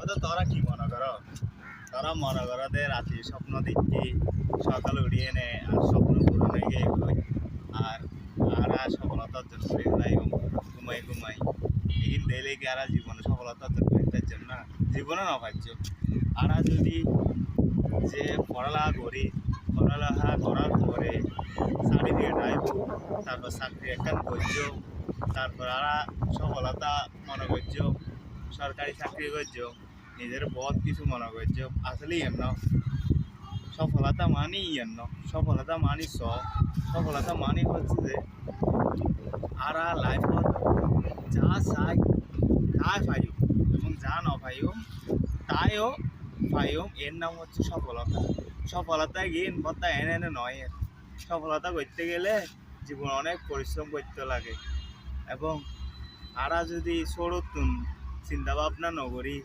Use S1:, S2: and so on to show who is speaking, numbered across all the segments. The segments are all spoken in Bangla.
S1: ও তো তোরা কি মনে করো? তোরা মনে করো দে রাতে স্বপ্ন দেখছি, সকাল উঠিয়ে নে, আর স্বপ্ন পূরণে গিয়ে কই আর আর সফলতার যাই ঘুমাই ঘুমাই। এই দিলে কি আর জীবনে সফলতার করতে চান না জীবনে পাচ্ছ আর যদি যে পড়ালেখা করি, পড়ালেখা করার পরে সার্টিফিকেট আইব তারপর চাকরি, একটা করছ তারপর আর সফলতা মনে করছ সরকারি চাকরি করছ, নিজের বহুত কিছু মনে করছ আসলে এমন। সফলতা মানি এমন। সফলতা মানি স, সফলতা মানি হচ্ছে যে আর লাইফত যা চাই, তাই পাইও। এবং যা ন পাইও, তাইও পাইও। এর নাম হচ্ছে সফলতা। সফলতা গিয়ে কথা এনে এনে নয়। এর। সফলতা করতে গেলে জীবন অনেক পরিশ্রম করতে লাগে। এবং আরা যদি সরতুন চিন্তা ভাবনা নকরি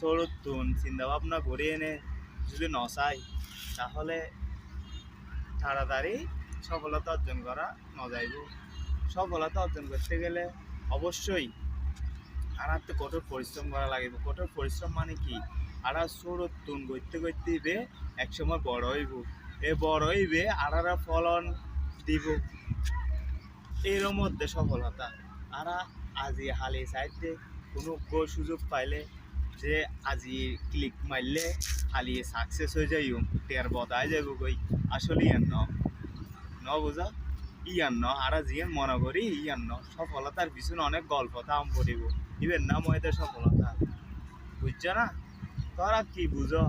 S1: সরতুন চিন্তা ভাবনা করে এনে যদি নচাই তাহলে তাড়াতাড়ি সফলতা অর্জন করা ন যাইব সফলতা অর্জন করতে গেলে অবশ্যই আর তো কঠোর পরিশ্রম করা লাগিব। কঠোর পরিশ্রম মানে কি? আর সরতুন করতে করতে ইবে একসময় বড় হইব। এ বড় হইবে আর ফলন দিব। এর মধ্যে সফলতা। আর আজি হালি সাইডে গো সুযোগ পাইলে যে আজি ক্লিক মারলে হালি সাকসেস হয়ে যাই টের বদায় যাইব কই আসলে ইয়ান ন ন বুঝা ইয়ান ন, আর জিয়ান মনে করি ইয়ান ন। সফলতার পিছনে অনেক গল্প দাম পড়িব ইবেন নাম হয়তো সফলতা। বুঝছ না? তোরা কি বুঝো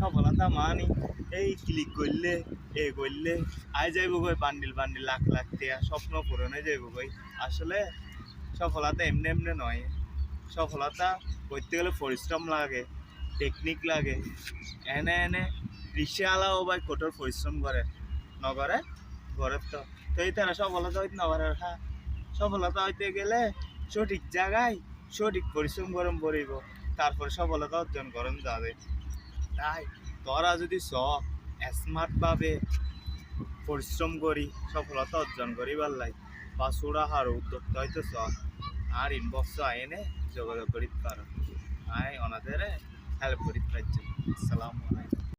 S1: সফলতা মানি, এই ক্লিক করলে এ করলে আয় যাইব কই বান্ডিল বান্ডিল লাখ লাখ টিয়া। স্বপ্ন পূরণে যাইব কই আসলে সফলতা এমনি এমনি নয় সফলতা করতে গেলে পরিশ্রম লাগে টেকনিক লাগে। এনে এনে রিক্সাওয়ালাও ভাই কঠোর পরিশ্রম করে, নগরে ঘরের তো তো এই তারা সফলতা হইতে নগরের হ্যাঁ সফলতা হইতে গেলে সঠিক জায়গায় সঠিক পরিশ্রম গরম পড়িব, তারপরে সফলতা অর্জন করেন যাবে। তাই তোরা যদি স স্মার্টভাবে পরিশ্রম করি, সফলতা অর্জন করি পারলাই বা সুরা হার উদ্যোক্তা হইতে স আর ইনবক্স আইনে যোগাযোগ করিতে পারো। আয় ওনাদের হেল্প করিতে পারছি। আসসালামু আলাইকুম।